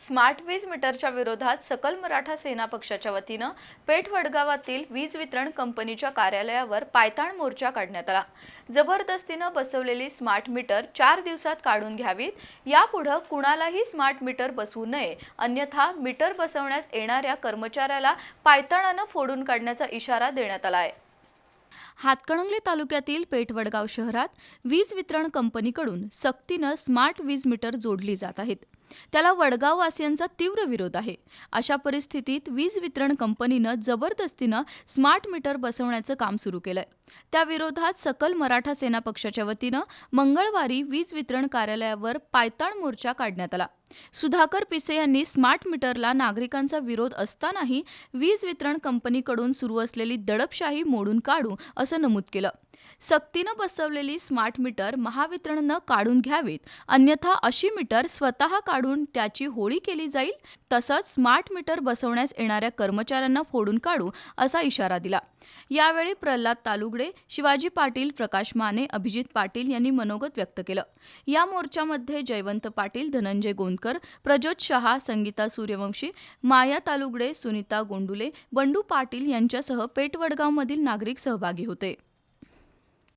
Smart वीज मीटरच्या विरोधात सकल मराठा सेना पक्षाच्या वतीनं पेठ वडगावातील वीज वितरण कंपनीच्या कार्यालयावर पायताण मोर्चा काढण्यात आला. जबरदस्तीनं बसवलेली स्मार्ट मीटर चार दिवसात काढून घ्यावीत. यापुढं कुणालाही स्मार्ट मीटर बसवू नये. अन्यथा मीटर बसवण्यास येणाऱ्या कर्मचाऱ्याला पायताणानं फोडून काढण्याचा इशारा देण्यात आला आहे हातकणंगले तालुक्यातील पेठवडगाव शहरात वीज वितरण कंपनीकडून सक्तीनं स्मार्ट वीज मीटर जोडली जात आहेत. त्याला वडगाववासियांचा तीव्र विरोध आहे. अशा परिस्थितीत वीज वितरण कंपनीनं जबरदस्तीनं स्मार्ट मीटर बसवण्याचं काम सुरू केलंय. त्याविरोधात सकल मराठा सेना पक्षाच्या वतीनं मंगळवारी वीज वितरण कार्यालयावर पायताळ मोर्चा काढण्यात आला. सुधाकर पिसे यांनी स्मार्ट मीटरला नागरिकांचा विरोध असतानाही वीज वितरण कंपनीकडून सुरू असलेली दडपशाही मोडून काढू असं नमूद केलं. सक्तीनं बसवलेली स्मार्ट मीटर महावितरणनं काढून घ्यावीत. अन्यथा अशी मीटर स्वतः काढून त्याची होळी केली जाईल. तसंच स्मार्ट मीटर बसवण्यास येणाऱ्या कर्मचाऱ्यांना फोडून काढू असा इशारा दिला. यावेळी प्रल्हाद तालुगडे शिवाजी पाटील प्रकाश माने अभिजित पाटील यांनी मनोगत व्यक्त केलं. या मोर्चामध्ये जयवंत पाटील धनंजय गोंदकर प्रज्योत शहा संगीता सूर्यवंशी माया तालुगडे सुनीता गोंडुले बंडू पाटील यांच्यासह पेटवडगावमधील नागरिक सहभागी होते.